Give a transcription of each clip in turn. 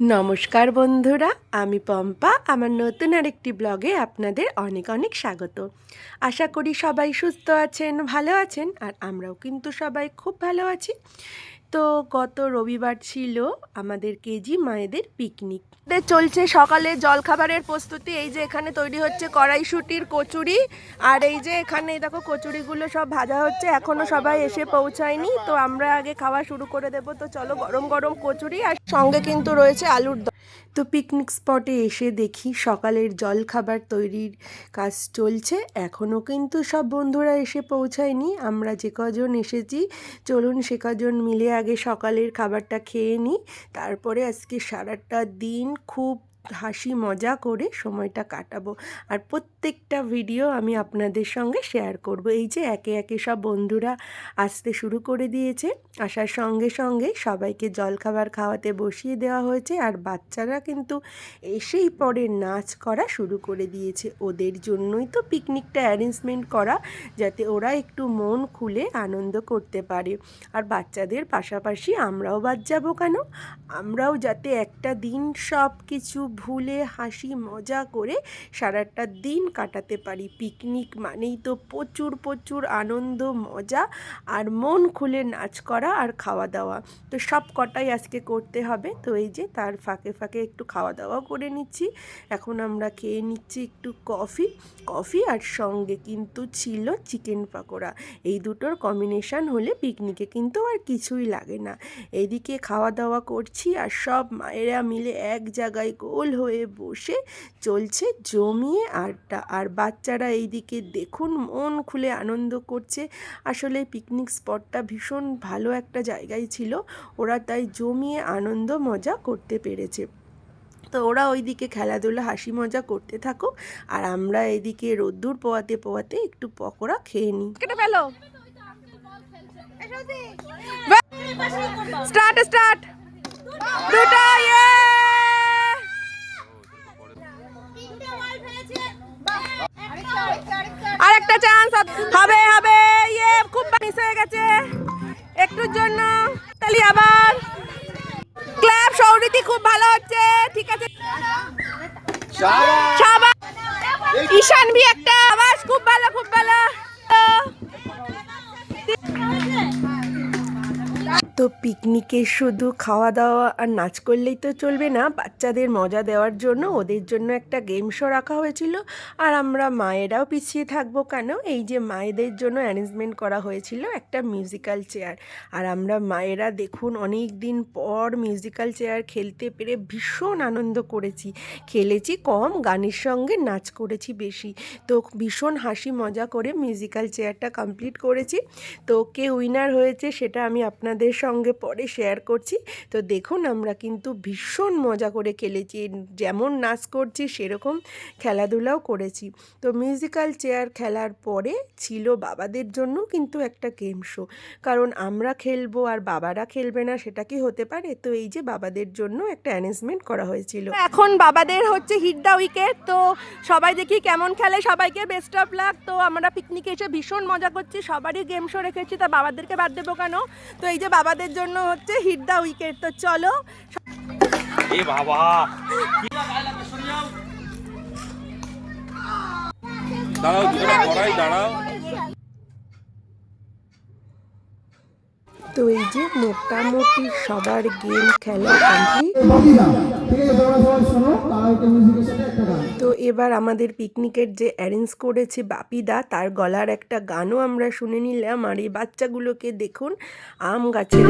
নমস্কার বন্ধুরা, আমি পম্পা। আমার নতুন আরেকটি ব্লগে আপনাদের অনেক অনেক স্বাগত। আশা করি সবাই সুস্থ আছেন, ভালো আছেন, আর আমরাও কিন্তু সবাই খুব ভালো আছি। তো গত রবিবার ছিল আমাদের কেজি মায়েদের পিকনিক। চলছে সকালে জলখাবারের প্রস্তুতি, এই যে এখানে তৈরি হচ্ছে কড়াইশুটির কচুরি, আর এই যে এখানে দেখো কচুরিগুলো সব ভাজা হচ্ছে, এখনও সবাই এসে পৌঁছায়নি, তো আমরা আগে খাওয়া শুরু করে দেবো, তো চলো গরম গরম কচুরি আর সঙ্গে কিন্তু রয়েছে আলুর দম। তো পিকনিক স্পটে এসে দেখি সকালের জল খাবার তৈরির কাজ চলছে। এখনও কিন্তু সব বন্ধুরা এসে পৌঁছায়নি। আমরা যে কজন এসেছি, চলুন সে কজন মিলে আগে সকালের খাবারটা খেয়ে নিই। তারপরে আজকে সারাটা দিন খুব হাসি মজা করে সময়টা কাটাবো। আর প্রত্যেকটা ভিডিও আমি আপনাদের সঙ্গে শেয়ার করব। এই যে একে একে সব বন্ধুরা আসতে শুরু করে দিয়েছে, আসার সঙ্গে সঙ্গে সবাইকে জলখাবার খাওয়াতে বসিয়ে দেওয়া হয়েছে। আর বাচ্চারা কিন্তু এসেই পরে নাচ করা শুরু করে দিয়েছে। ওদের জন্যই তো পিকনিকটা অ্যারেঞ্জমেন্ট করা, যাতে ওরা একটু মন খুলে আনন্দ করতে পারে। আর বাচ্চাদের পাশাপাশি আমরাও বাদ যাব কেন? আমরাও যাতে একটা দিন সব কিছু ভুলে হাসি মজা করে সারাটা দিন কাটাতে পারি। পিকনিক মানেই তো প্রচুর প্রচুর আনন্দ, মজা আর মন খুলে নাচ করা আর খাওয়া দাওয়া তো সব কটাই আজকে করতে হবে। তো এই যে তার ফাঁকে ফাঁকে একটু খাওয়া দাওয়া করে নিচ্ছি। এখন আমরা খেয়ে নিচ্ছি একটু কফি। কফি আর সঙ্গে কিন্তু ছিল চিকেন পাকোড়া। এই দুটোর কম্বিনেশান হলে পিকনিকে কিন্তু আর কিছুই লাগে না। এদিকে খাওয়া দাওয়া করছি আর সব মায়েরা মিলে এক জায়গায় গোল হয়ে বসে চলছে জমিয়ে আড্ডা আর বাচ্চারা এইদিকে দেখুন মন খুলে আনন্দ করছে। আসলে পিকনিক স্পটটা ভীষণ ভালো একটা জায়গায় ছিল ওরা তাই জমিয়ে আনন্দ মজা করতে পেরেছে। তো ওরা ওইদিকে খেলাধুলা হাসি মজা করতে থাকুক আর আমরা এদিকে রোদ্দুর পোয়াতে পোয়াতে একটু পকোড়া খেয়ে নিই। কেটে ফেলো। স্টার্ট স্টার্ট দুটো ইয়ে! আরেকটা চান্স হবে হবে। ইয়ে খুব মিস হয়ে গেছে। একটুর জন্য। তাহলে আবার। ক্লাব সৌরীতি খুব ভালো হচ্ছে। ঠিক আছে। ঈশান ভি তো পিকনিকে শুধু খাওয়া দাওয়া আর নাচ করলেই তো চলবে না। বাচ্চাদের মজা দেওয়ার জন্য ওদের জন্য একটা গেম শো রাখা হয়েছিল। আর আমরা মায়েরাও পিছিয়ে থাকব কেন? এই যে মায়েদের জন্য অ্যারেঞ্জমেন্ট করা হয়েছিল একটা মিউজিক্যাল চেয়ার আর আমরা মায়েরা দেখুন অনেক দিন পর মিউজিক্যাল চেয়ার খেলতে পেরে ভীষণ আনন্দ করেছি। খেলেছি কম, গানের সঙ্গে নাচ করেছি বেশি। তো ভীষণ হাসি মজা করে মিউজিক্যাল চেয়ারটা কমপ্লিট করেছি। তো কে উইনার হয়েছে সেটা আমি আপনাদের সঙ্গে পরে শেয়ার করছি। তো দেখুন, আমরা কিন্তু ভীষণ মজা করে খেলেছি। যেমন নাচ করছি, সেরকম খেলাধুলাও করেছি। তো মিউজিক্যাল চেয়ার খেলার পরে ছিল বাবাদের জন্য কিন্তু একটা গেম শো কারণ আমরা খেলব আর বাবারা খেলবে না, সেটা কি হতে পারে? তো এই যে বাবাদের জন্য একটা অ্যারেঞ্জমেন্ট করা হয়েছিল। এখন বাবাদের হচ্ছে হিট দা উইকেট তো সবাই দেখি কেমন খেলে। সবাইকে বেস্ট অফ লাক তো আমরা পিকনিকে এসে ভীষণ মজা করছি। সবারই গেম শো রেখেছি, তা বাবাদেরকে বাদ দেবো কেন? তো এই যে বাবাদের জন্য হচ্ছে হিট দা উইকেট তো চলো এ বাবা। দাঁড়াও দাঁড়াও। তো এই যে মোটামুটি সবার গেম খেলা তো এবার আমাদের পিকনিকের যে অ্যারেঞ্জ করেছে বাপিদা তার গলার একটা গানও আমরা শুনে নিলাম। আর এই বাচ্চাগুলোকে দেখুন আম গাছের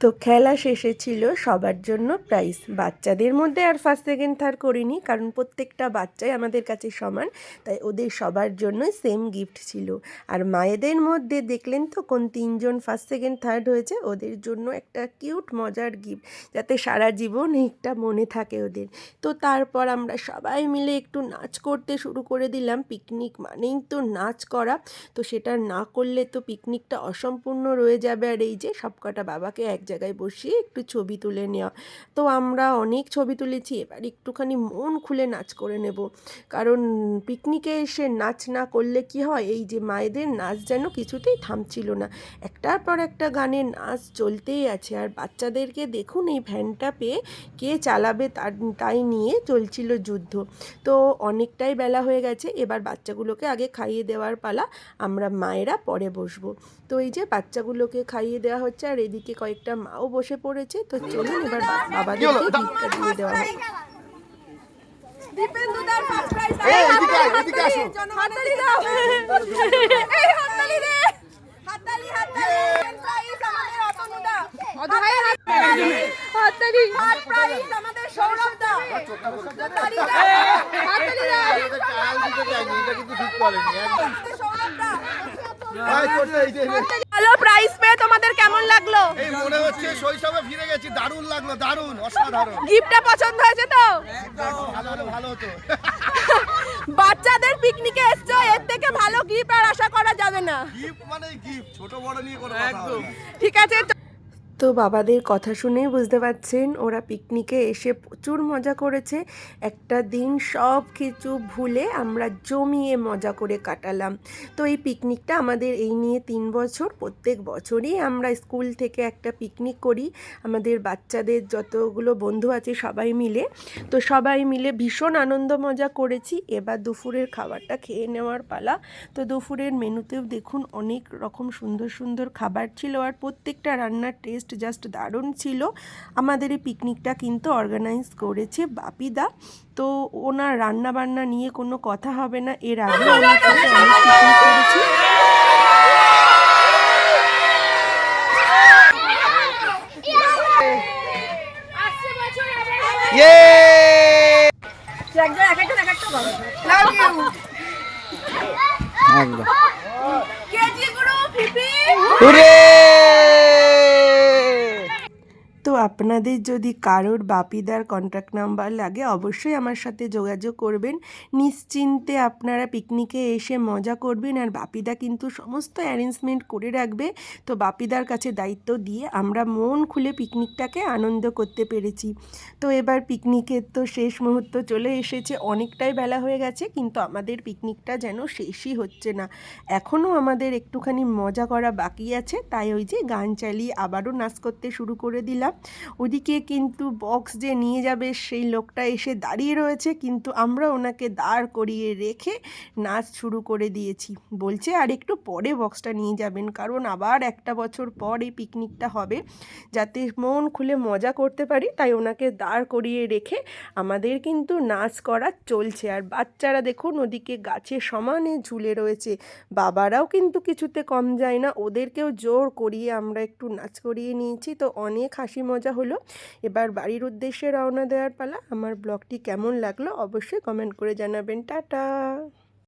তো খেলা শেষে ছিল সবার জন্য প্রাইজ বাচ্চাদের মধ্যে আর ফার্স্ট সেকেন্ড থার্ড করিনি, কারণ প্রত্যেকটা বাচ্চাই আমাদের কাছে সমান, তাই ওদের সবার জন্যই সেম গিফট ছিল। আর মায়েদের মধ্যে দেখলেন তো কোন তিনজন ফার্স্ট সেকেন্ড থার্ড হয়েছে, ওদের জন্য একটা কিউট মজার গিফট যাতে সারা জীবন একটা মনে থাকে ওদের। তো তারপর আমরা সবাই মিলে একটু নাচ করতে শুরু করে দিলাম পিকনিক মানেই তো নাচ করা। তো সেটা না করলে তো পিকনিকটা অসম্পূর্ণ রয়ে যাবে। আর এই যে সবকটা বাবাকে এক জায়গায় বসিয়ে একটু ছবি তুলে নেওয়া। তো আমরা অনেক ছবি তুলেছি, এবার একটুখানি মন খুলে নাচ করে নেব। কারণ পিকনিকে এসে নাচ না করলে কি হয়, এই যে মায়েদের নাচ যেন কিছুতেই থামছিল না। একটার পর একটা গানের নাচ চলতেই আছে। আর বাচ্চাদেরকে দেখুন, এই ভ্যানটা পেয়ে কে চালাবে তার, তাই নিয়ে চলছিল যুদ্ধ। তো অনেকটাই বেলা হয়ে গেছে, এবার বাচ্চাগুলোকে আগে খাইয়ে দেওয়ার পালা আমরা মায়েরা পরে বসবো। তো এই যে বাচ্চাগুলোকে খাইয়ে দেওয়া হচ্ছে, আর এদিকে কয়েকটা মাও বসে পড়েছে তো চলুন এবার বা- বাবাদেরকে ভিক্ষা দিয়ে দেওয়া। ভালো পেয়ে তোমাদের লাগল? এই মনে হচ্ছে শৈশবে ফিরে গেছি দারুণ লাগল দারুণ অসাধারণ। গিফটটা পছন্দ হয়েছে তো? ভালো হলে ভালো হতো। বাচ্চাদের পিকনিকে এসছো এর থেকে ভালো গিফট আর আশা করা যাবে না। গিফট মানে গিফট ছোট বড় নিয়ে কোনো কথা। ঠিক আছে তো বাবাদের কথা শুনেই বুঝতে পারছেন, ওরা পিকনিকে এসে প্রচুর মজা করেছে। একটা দিন সব কিছু ভুলে আমরা জমিয়ে মজা করে কাটালাম। তো এই পিকনিকটা আমাদের এই নিয়ে তিন বছর, প্রত্যেক বছরই আমরা স্কুল থেকে একটা পিকনিক করি। আমাদের বাচ্চাদের যতগুলো বন্ধু আছে সবাই মিলে। তো সবাই মিলে ভীষণ আনন্দ মজা করেছি। এবার দুপুরের খাবারটা খেয়ে নেওয়ার পালা। তো দুপুরের মেনুতেও দেখুন অনেক রকম সুন্দর সুন্দর খাবার ছিল। আর প্রত্যেকটা রান্নার টেস্ট জাস্ট জাস্ট দারুণ ছিল। আমাদের এই পিকনিকটা কিন্তু অর্গানাইজ করেছে বাপিদা। তো ওনার রান্না বান্না নিয়ে কোনো কথা হবে না। এর আগে ওনার করেছি। আপনাদের যদি কারোর বাপিদার কন্ট্যাক্ট নাম্বার লাগে, অবশ্যই আমার সাথে যোগাযোগ করবেন। নিশ্চিন্তে আপনারা পিকনিকে এসে মজা করবেন আর বাপিদা কিন্তু সমস্ত অ্যারেঞ্জমেন্ট করে রাখবে। তো বাপিদার কাছে দায়িত্ব দিয়ে আমরা মন খুলে পিকনিকটাকে আনন্দ করতে পেরেছি। তো এবার পিকনিকের তো শেষ মুহূর্ত চলে এসেছে, অনেকটাই বেলা হয়ে গেছে, কিন্তু আমাদের পিকনিকটা যেন শেষই হচ্ছে না। এখনও আমাদের একটুখানি মজা করা বাকি আছে, তাই ওই যে গান চালিয়ে আবারও নাচ করতে শুরু করে দিলাম। ওদিকে কিন্তু বক্স যে নিয়ে যাবে সেই লোকটা এসে দাঁড়িয়ে রয়েছে, কিন্তু আমরা ওনাকে দাঁড় করিয়ে রেখে নাচ শুরু করে দিয়েছি। বলছে, আর একটু পরে বক্সটা নিয়ে যাবেন, কারণ আবার একটা বছর পর এই পিকনিকটা হবে। যাতে মন খুলে মজা করতে পারি, তাই ওনাকে দাঁড় করিয়ে রেখে আমাদের কিন্তু নাচ করা চলছে। আর বাচ্চারা দেখুন, ওদিকে গাছে সমানে ঝুলে রয়েছে। বাবারাও কিন্তু কিছুতে কম যায় না, ওদেরকেও জোর করিয়ে আমরা একটু নাচ করিয়ে নিয়েছি। তো অনেক হাসি মজা হলো, এবার বাড়ির উদ্দেশ্যে রওনা দেওয়ার পালা। আমার ব্লগটি কেমন লাগল অবশ্যই কমেন্ট করে জানাবেন। টাটা!